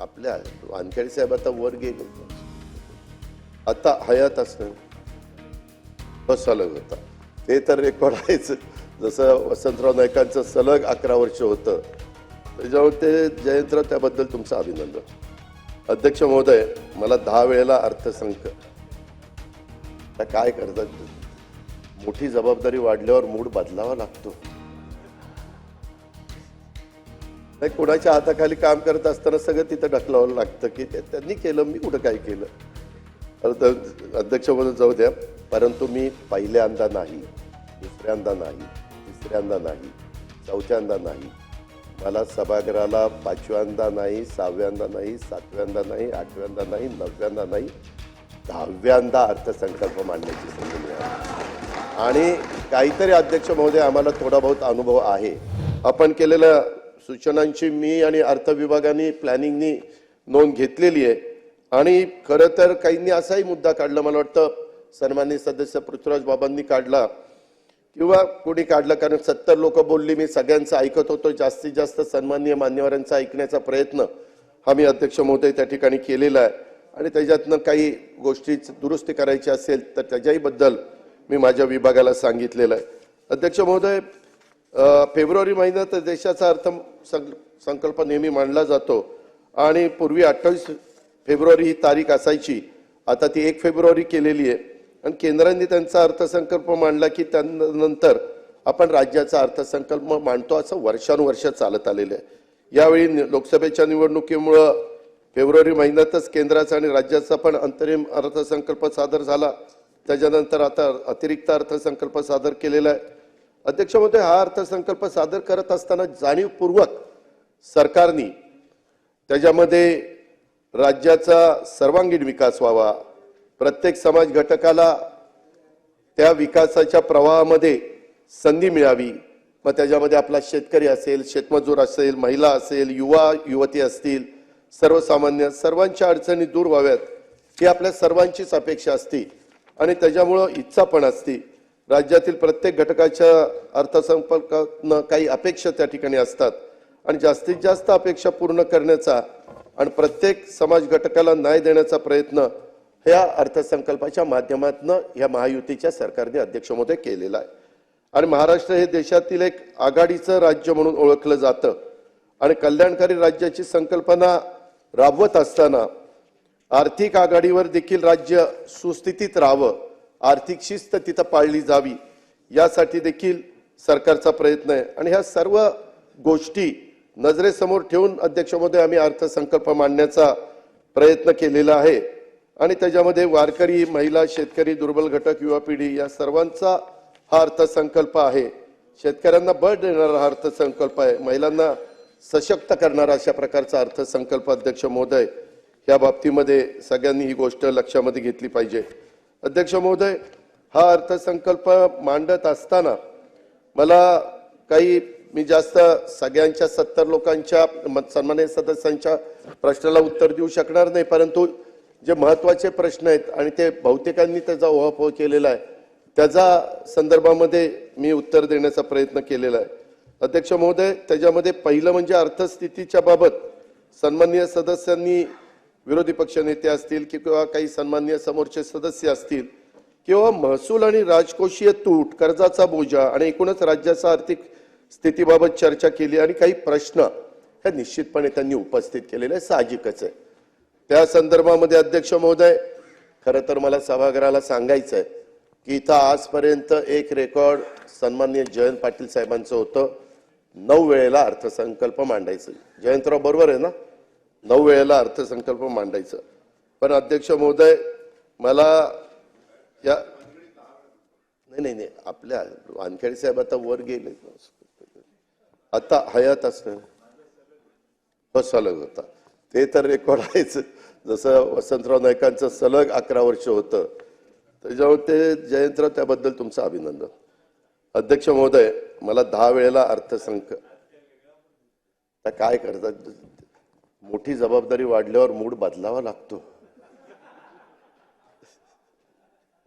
आपल्या वानखेडे साहेब आता वर गेले. आता हयात असणं तो सलग होता. ते तर रेकॉर्ड आहेच. जसं वसंतराव नायकांचं सलग अकरा वर्ष होतं. त्याच्यामुळे ते जयंतराव त्याबद्दल तुमचं अभिनंदन. अध्यक्ष महोदय मला दहा वेळेला अर्थसंक. आता काय करतात? मोठी जबाबदारी वाढल्यावर मूड बदलावा लागतो. नाही कोणाच्या हाताखाली काम करत असताना सगळं तिथं ढकलावं लागतं की ते त्यांनी केलं मी कुठं काय केलं? अध्यक्ष म्हणून जाऊ द्या. परंतु मी पहिल्यांदा नाही दुसऱ्यांदा नाही तिसऱ्यांदा नाही चौथ्यांदा नाही. मला सभागृहाला पाचव्यांदा नाही सहाव्यांदा नाही सातव्यांदा नाही आठव्यांदा नाही नवव्यांदा नाही दहाव्यांदा अर्थसंकल्प मांडण्याची संधी मिळाली. आणि काहीतरी अध्यक्ष महोदय आम्हाला थोडा बहुत अनुभव आहे. आपण केलेलं सूचनांची मी आणि अर्थ विभागाने प्लॅनिंगनी नोंद घेतलेली आहे. आणि खरं तर काहींनी असाही मुद्दा काढला मला वाटतं सन्मान्य सदस्य पृथ्वीराज बाबांनी काढला. किंवा कोणी काढलं कारण सत्तर लोक बोलली मी सगळ्यांचं ऐकत होतो जास्तीत जास्त सन्माननीय मान्यवरांचा ऐकण्याचा प्रयत्न हा मी अध्यक्ष महोदय त्या ठिकाणी केलेला आहे. आणि त्याच्यातनं काही गोष्टी दुरुस्ती करायची असेल तर त्याच्याही बद्दल मी माझ्या विभागाला सांगितलेलं आहे. अध्यक्ष महोदय फेब्रुवारी महिन्यात देशाचा अर्थ संकल्प नेहमी मांडला जातो. आणि पूर्वी अठ्ठावीस फेब्रुवारी ही तारीख असायची. आता ती एक फेब्रुवारी केलेली आहे. आणि केंद्राने त्यांचा अर्थसंकल्प मांडला की त्यानंतर आपण राज्याचा अर्थसंकल्प मांडतो असं वर्षानुवर्ष चालत आलेलं आहे. यावेळी लोकसभेच्या निवडणुकीमुळं फेब्रुवारी महिन्यातच केंद्राचा आणि राज्याचा पण अंतरिम अर्थसंकल्प सादर झाला. त्याच्यानंतर आता अतिरिक्त अर्थसंकल्प सादर केलेला आहे. अध्यक्ष महोदय हा अर्थसंकल्प सादर करत असताना जाणीवपूर्वक सरकारनी त्याच्यामध्ये राज्याचा सर्वांगीण विकास व्हावा. प्रत्येक समाज घटकाला त्या विकासाच्या प्रवाहामध्ये संधी मिळावी. मग त्याच्यामध्ये आपला शेतकरी असेल शेतमजूर असेल महिला असेल युवा युवती असतील सर्वसामान्य सर्वांच्या अडचणी दूर व्हाव्यात ही आपल्या सर्वांचीच अपेक्षा असते आणि त्याच्यामुळं इच्छा पण असते. राज्यातील प्रत्येक घटकाच्या अर्थसंपर्कातनं काही अपेक्षा त्या ठिकाणी असतात. आणि जास्तीत जास्त अपेक्षा पूर्ण करण्याचा आणि प्रत्येक समाज घटकाला न्याय देण्याचा प्रयत्न ह्या अर्थसंकल्पाच्या माध्यमातून या महायुतीच्या सरकारने अध्यक्ष केलेला आहे. आणि महाराष्ट्र हे देशातील एक आघाडीचं राज्य म्हणून ओळखलं जातं. आणि कल्याणकारी राज्याची संकल्पना राबवत असताना आर्थिक आघाडीवर देखील राज्य सुस्थितीत राहावं आर्थिक शिस्त तिथं पाळली जावी. यासाठी देखील सरकारचा प्रयत्न आहे. आणि ह्या सर्व गोष्टी नजरेसमोर ठेवून अध्यक्ष महोदय आम्ही अर्थसंकल्प मांडण्याचा प्रयत्न केलेला आहे. आणि त्याच्यामध्ये वारकरी महिला शेतकरी दुर्बल घटक युवा पिढी या सर्वांचा हा अर्थसंकल्प आहे. शेतकऱ्यांना बळ देणारा हा अर्थसंकल्प आहे. महिलांना सशक्त करणारा अशा प्रकारचा अर्थसंकल्प अध्यक्ष महोदय या बाबतीमध्ये सगळ्यांनी ही गोष्ट लक्षामध्ये घेतली पाहिजे. अध्यक्ष महोदय हा अर्थसंकल्प मांडत असताना मला काही मी जास्त सगळ्यांच्या सत्तर लोकांच्या म- सदस्यांच्या प्रश्नाला उत्तर देऊ शकणार नाही परंतु जे महत्त्वाचे प्रश्न आहेत आणि ते बहुतेकांनी त्याचा ओहापोह केलेला आहे त्याचा संदर्भामध्ये मी उत्तर देण्याचा प्रयत्न केलेला आहे. अध्यक्ष महोदय त्याच्यामध्ये पहिलं म्हणजे अर्थस्थितीच्या बाबत सन्माननीय सदस्यांनी विरोधी पक्षनेते असतील किंवा काही सन्माननीय समोरचे सदस्य असतील किंवा महसूल आणि राजकोषीय तूट कर्जाचा बोजा आणि एकूणच राज्याचा आर्थिक स्थितीबाबत चर्चा केली आणि काही प्रश्न हे निश्चितपणे त्यांनी उपस्थित केलेले साहजिकच आहे. त्या संदर्भामध्ये अध्यक्ष महोदय खरं तर मला सभागृहाला सांगायचं आहे की इथं आजपर्यंत एक रेकॉर्ड सन्माननीय जयंत पाटील साहेबांचं होतं. नऊ वेळेला अर्थसंकल्प मांडायचं. जयंतराव बरोबर आहे ना? नऊ वेळेला अर्थसंकल्प मांडायचं. पण अध्यक्ष महोदय मला या नाही नाही नाही आपल्या वानखेडे साहेब आता वर गेले. आता हयात असणं हो सलग होता. ते तर रेकॉर्ड आहेच. जसं वसंतराव नाईकांचं सलग अकरा वर्ष होतं. त्याच्यामुळे ते जयंतराव त्याबद्दल तुमचं अभिनंदन. अध्यक्ष महोदय मला दहा वेळेला अर्थसंक आता काय करतात? मोठी जबाबदारी वाढल्यावर मूड बदलावा लागतो.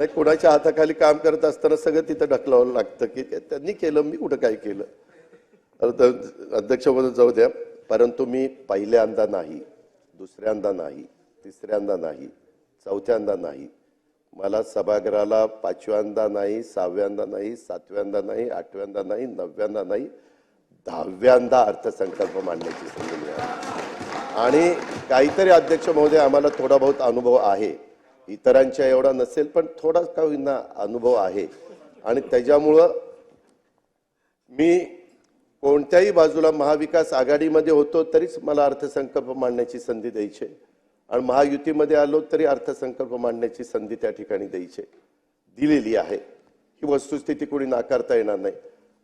नाही कोणाच्या हाताखाली काम करत असताना सगळं तिथं ढकलावं लागतं की त्यांनी केलं मी कुठं काय केलं? अर्थ अध्यक्ष म्हणून जाऊ द्या. परंतु मी पहिल्यांदा नाही दुसऱ्यांदा नाही तिसऱ्यांदा नाही चौथ्यांदा नाही. मला सभागृहाला पाचव्यांदा नाही सहाव्यांदा नाही सातव्यांदा नाही आठव्यांदा नाही नवव्यांदा नाही दहाव्यांदा अर्थसंकल्प मांडण्याची संधी मिळाली. आणि काहीतरी अध्यक्ष महोदय आम्हाला थोडा बहुत अनुभव आहे. इतरांच्या एवढा नसेल पण थोडा का होईना अनुभव आहे. आणि त्याच्यामुळं मी कोणत्याही बाजूला महाविकास आघाडीमध्ये होतो तरीच मला अर्थसंकल्प मांडण्याची संधी द्यायची. आणि महायुतीमध्ये आलो तरी अर्थसंकल्प मांडण्याची संधी त्या ठिकाणी द्यायची. दिलेली आहे. ही वस्तुस्थिती कोणी नाकारता येणार नाही.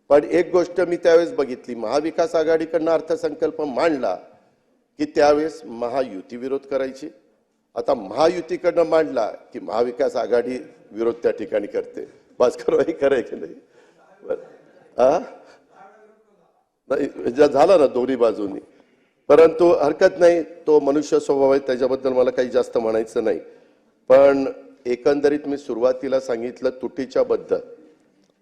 पण एक गोष्ट मी त्यावेळेस बघितली. महाविकास आघाडीकडनं अर्थसंकल्प मांडला की त्यावेळेस महायुती विरोध करायची. आता महायुतीकडनं मांडला की महाविकास आघाडी विरोध त्या ठिकाणी करते. भास्कर भाई खरं की नाही? बरं. म्हणजे झाला ना दोन्ही बाजूनी. परंतु हरकत नाही तो मनुष्य स्वभाव आहे त्याच्याबद्दल मला काही जास्त म्हणायचं नाही. पण एकंदरीत मी सुरुवातीला सांगितलं तुटीच्या बद्दल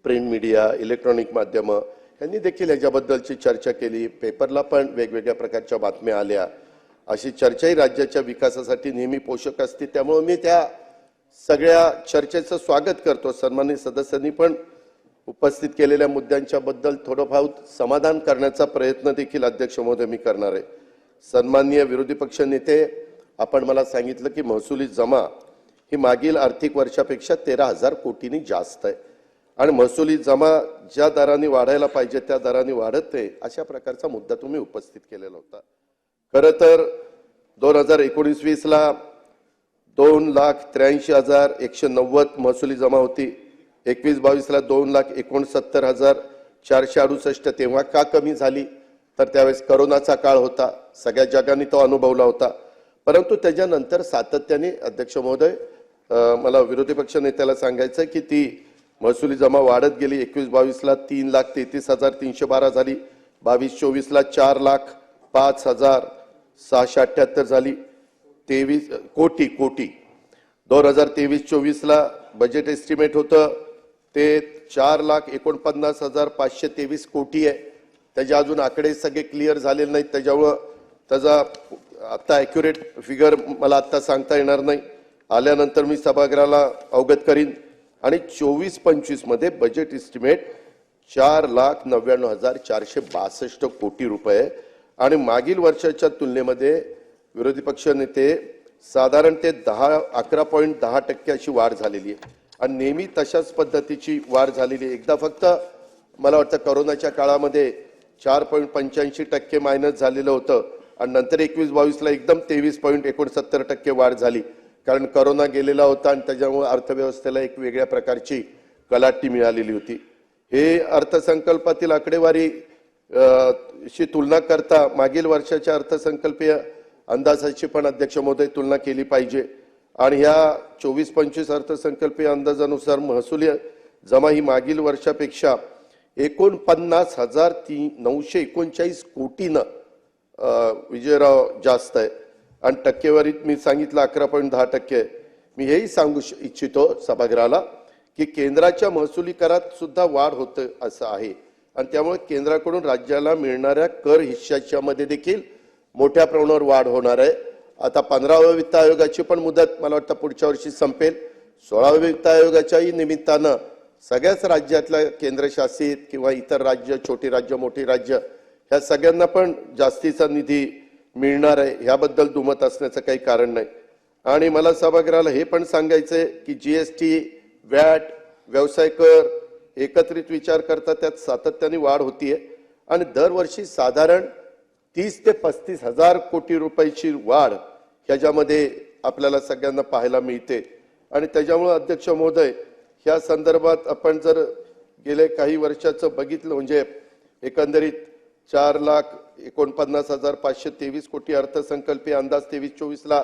प्रिंट मीडिया इलेक्ट्रॉनिक माध्यमं यांनी देखील याच्याबद्दलची चर्चा केली. पेपरला पण वेगवेगळ्या प्रकारच्या बातम्या आल्या. अशी चर्चाही राज्याच्या विकासासाठी नेहमी पोषक असते. त्यामुळे मी त्या सगळ्या चर्चेचं स्वागत करतो. सन्माननीय सदस्यांनी पण उपस्थित केलेल्या मुद्द्यांच्या बद्दल थोडंफार समाधान करण्याचा प्रयत्न देखील अध्यक्ष महोदय मी करणार आहे. सन्माननीय विरोधी पक्ष नेते आपण मला सांगितलं की महसुली जमा ही मागील आर्थिक वर्षापेक्षा तेरा हजार कोटींनी जास्त आहे. आणि महसुली जमा ज्या दराने वाढायला पाहिजे त्या दराने वाढत नाही अशा प्रकारचा मुद्दा तुम्ही उपस्थित केलेला होता. खरं तर दोन हजार एकोणीस वीसला दोन लाख त्र्याऐंशी हजार एकशे नव्वद महसुली जमा होती. एकवीस बावीसला दोन लाख एकोणसत्तर हजार चारशे अडुसष्ट तेव्हा का कमी झाली? तर त्यावेळेस करोनाचा काळ होता. सगळ्या जगाने तो अनुभवला होता. परंतु त्याच्यानंतर सातत्याने अध्यक्ष महोदय मला विरोधी पक्ष नेत्याला सांगायचं की ती महसुली जमा वाढत गेली. एकवीस बावीसला तीन लाख तेहतीस हजार तीनशे बारा झाली. बावीस चोवीसला चार लाख पाच हजार सहाशे अठ्ठ्याहत्तर झाली. तेवीस कोटी कोटी. दोन हजार तेवीस चोवीसला बजेट एस्टिमेट होतं. ते चार लाख एकोणपन्नास हजार पाचशे तेवीस कोटी आहे. त्याचे अजून आकडे सगळे क्लिअर झालेले नाहीत. त्याच्यामुळं त्याचा आत्ता ॲक्युरेट फिगर मला आत्ता सांगता येणार नाही. आल्यानंतर मी सभागृहाला अवगत करीन. आणि चोवीस पंचवीसमध्ये बजेट इस्टिमेट चार लाख नव्याण्णव हजार चारशे बासष्ट कोटी रुपये. आणि मागील वर्षाच्या तुलनेमध्ये विरोधी पक्ष नेते साधारण ते दहा अकरा पॉईंट दहा टक्के अशी वाढ झालेली आहे. आणि नेहमी तशाच पद्धतीची वाढ झालेली आहे. एकदा फक्त मला वाटतं करोनाच्या काळामध्ये चार पॉईंट पंच्याऐंशी टक्के मायनस झालेलं होतं. आणि नंतर एकवीस बावीसला एकदम तेवीस पॉईंट एकोणसत्तर टक्के वाढ झाली. कारण करोना गेलेला होता आणि त्याच्यामुळे अर्थव्यवस्थेला एक वेगळ्या प्रकारची कलाटी मिळालेली होती. हे अर्थसंकल्पातील आकडेवारी शी तुलना करता मागील वर्षाच्या अर्थसंकल्पीय अंदाजाची पण अध्यक्ष महोदय तुलना केली पाहिजे. आणि ह्या चोवीस पंचवीस अर्थसंकल्पीय अंदाजानुसार महसुली जमा ही मागील वर्षापेक्षा एकोणपन्नास हजार ती नऊशे एकोणचाळीस कोटीनं विजयराव जास्त आहे. आणि टक्केवारीत मी सांगितलं अकरा पॉईंट दहा टक्के. मी हेही सांगू श- इच्छितो सभागृहाला की केंद्राच्या महसुली करात सुद्धा वाढ होतं असं आहे. आणि त्यामुळे केंद्राकडून राज्याला मिळणाऱ्या कर हिश्श्याच्यामध्ये देखील मोठ्या प्रमाणावर वाढ होणार आहे. आता पंधराव्या वित्त आयोगाची पण मुदत मला वाटतं पुढच्या वर्षी संपेल. सोळाव्या वित्त आयोगाच्याही निमित्तानं सगळ्याच राज्यातल्या केंद्रशासित किंवा इतर राज्य छोटी राज्य मोठी राज्य ह्या सगळ्यांना पण जास्तीचा निधी मिळणार आहे ह्याबद्दल दुमत असण्याचं काही कारण नाही. आणि मला सभागृहाला हे पण सांगायचंय की जी एस टी वॅट व्यवसाय कर एकत्रित विचार करता त्यात सातत्याने वाढ होतीये. आणि दरवर्षी साधारण तीस ते पस्तीस हजार कोटी रुपयाची वाढ ह्याच्यामध्ये आपल्याला सगळ्यांना पाहायला मिळते. आणि त्याच्यामुळं अध्यक्ष महोदय ह्या संदर्भात आपण जर गेले काही वर्षाचं बघितलं म्हणजे एकंदरीत चार लाख एकोणपन्नास हजार पाचशे तेवीस कोटी अर्थसंकल्पीय अंदाज तेवीस चोवीसला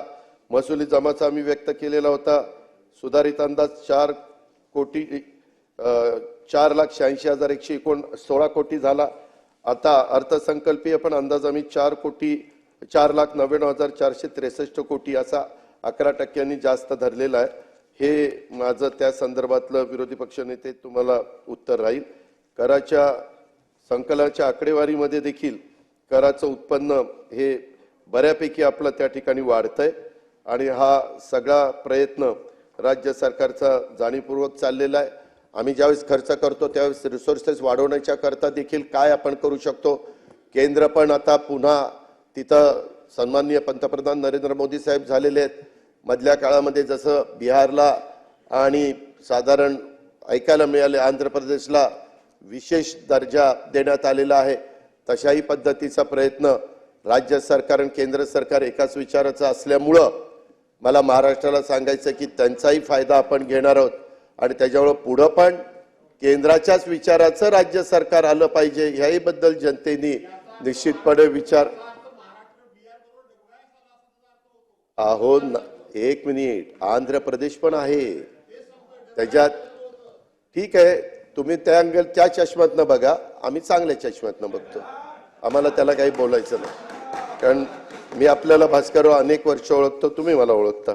महसुली जमाचा आम्ही व्यक्त केलेला होता. सुधारित अंदाज चार कोटी चार लाख शहाऐंशी हजार एकशे एकोण सोळा कोटी झाला. आता अर्थसंकल्पीय पण अंदाज आम्ही चार कोटी चार लाख नव्याण्णव हजार चारशे त्रेसष्ट कोटी असा अकरा टक्क्यांनी जास्त धरलेला आहे. हे माझं त्या संदर्भातलं विरोधी पक्षनेते तुम्हाला उत्तर राहील. कराच्या संकलनाच्या आकडेवारीमध्ये देखील कराचं उत्पन्न हे बऱ्यापैकी आपलं त्या ठिकाणी वाढतंय. आणि हा सगळा प्रयत्न राज्य सरकारचा जाणीवपूर्वक चाललेला आहे. आम्ही ज्यावेळेस खर्च करतो त्यावेळेस रिसोर्सेस वाढवण्याच्या करता देखील काय आपण करू शकतो? केंद्र पण आता पुन्हा तिथं सन्माननीय पंतप्रधान नरेंद्र मोदी साहेब झालेले आहेत. मधल्या काळामध्ये जसं बिहारला आणि साधारण ऐकायला मिळाले आंध्र प्रदेशला विशेष दर्जा देण्यात आलेला आहे. तशाही पद्धतीचा प्रयत्न राज्य सरकार आणि केंद्र सरकार एकाच विचाराचा असल्यामुळं मला महाराष्ट्राला सांगायचं की त्यांचाही फायदा आपण घेणार आहोत. आणि त्याच्यामुळं पुढं पण केंद्राच्याच विचाराचं राज्य सरकार आलं पाहिजे ह्याहीबद्दल जनतेने निश्चितपणे विचार अहो ना एक मिनिट. आंध्र प्रदेश पण आहे. त्याच्यात ठीक आहे. तुम्ही त्या अँगल त्या चष्म्यातनं बघा. आम्ही चांगल्या चष्म्यातनं बघतो. आम्हाला त्याला काही बोलायचं नाही. कारण मी आपल्याला भास्करराव अनेक वर्ष ओळखतो तुम्ही मला ओळखता.